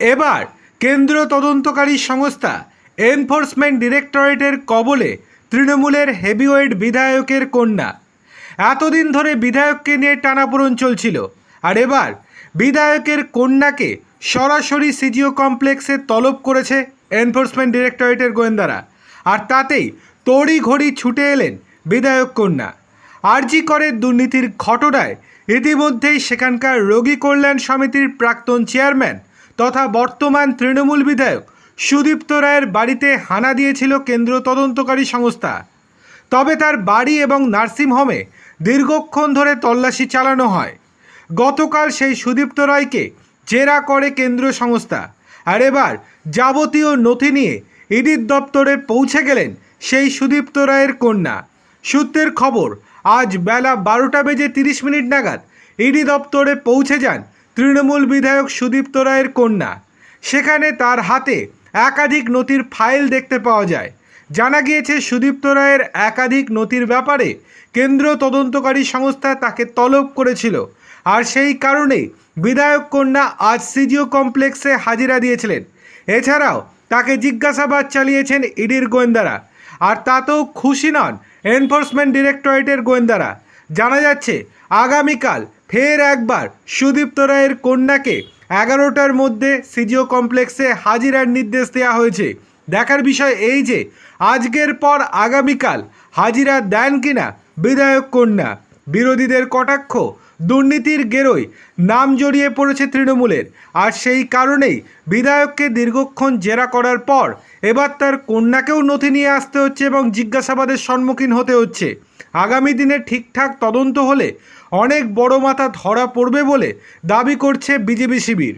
এবার কেন্দ্র তদন্তকারী সংস্থা এনফোর্সমেন্ট ডিরেক্টরেটের কবলে তৃণমূলের হেভিওয়েট বিধায়কের কন্যা। এতদিন ধরে বিধায়ককে নিয়ে টানাপোড়ন চলছিল। আর এবার বিধায়কের কন্যাকে সরাসরি সিজিও কমপ্লেক্সে তলব করেছে এনফোর্সমেন্ট ডিরেক্টরেটের গোয়েন্দারা। আর তাতেই তড়ি ঘড়ি ছুটে এলেন বিধায়ক কন্যা। আরজি করের দুর্নীতির ঘটনায় ইতিমধ্যেই সেখানকার রোগী কল্যাণ সমিতির প্রাক্তন চেয়ারম্যান তথা বর্তমান তৃণমূল বিধায়ক সুদীপ্ত রায়ের বাড়িতে হানা দিয়েছিল কেন্দ্র তদন্তকারী সংস্থা। তবে তার বাড়ি এবং নার্সিংহোমে দীর্ঘক্ষণ ধরে তল্লাশি চালানো হয়। গতকাল সেই সুদীপ্ত রায়কে জেরা করে কেন্দ্র সংস্থা। আর এবার যাবতীয় নথি নিয়ে ইডির দপ্তরে পৌঁছে গেলেন সেই সুদীপ্ত রায়ের কন্যা। সূত্রের খবর, আজ বেলা বারোটা বেজে তিরিশ মিনিট নাগাদ ইডি দপ্তরে পৌঁছে যান তৃণমূল বিধায়ক সুদীপ্ত রায়ের কন্যা। সেখানে তার হাতে একাধিক নথির ফাইল দেখতে পাওয়া যায়। জানা গিয়েছে, সুদীপ্ত রায়ের একাধিক নথির ব্যাপারে কেন্দ্র তদন্তকারী সংস্থা তাকে তলব করেছিল। আর সেই কারণেই বিধায়ক কন্যা আজ সিজিও কমপ্লেক্সে হাজিরা দিয়েছিলেন। এছাড়াও তাকে জিজ্ঞাসাবাদ চালিয়েছেন ইডির গোয়েন্দারা। আর তাতেও খুশি নন এনফোর্সমেন্ট ডিরেক্টরেটের গোয়েন্দারা। জানা যাচ্ছে, আগামীকাল ফের একবার সুদীপ্ত রায়ের কন্যাকে এগারোটার মধ্যে সিজিও কমপ্লেক্সে হাজিরার নির্দেশ দেওয়া হয়েছে। দেখার বিষয় এই যে, আজকের পর আগামীকাল হাজিরা দেন কিনা বিধায়ক কন্যা, বিরোধীদের কটাক্ষ দুর্নীতির গেরোয় নাম জড়িয়ে পড়েছে তৃণমূলের। আর সেই কারণেই বিধায়ককে দীর্ঘক্ষণ জেরা করার পর এবার তার কন্যাকেও নথি নিয়ে আসতে হচ্ছে এবং জিজ্ঞাসাবাদের সম্মুখীন হতে হচ্ছে। আগামী দিনে ঠিকঠাক তদন্ত হলে অনেক বড় মাথা ধরা পড়বে বলে দাবি করছে বিজেপি শিবির।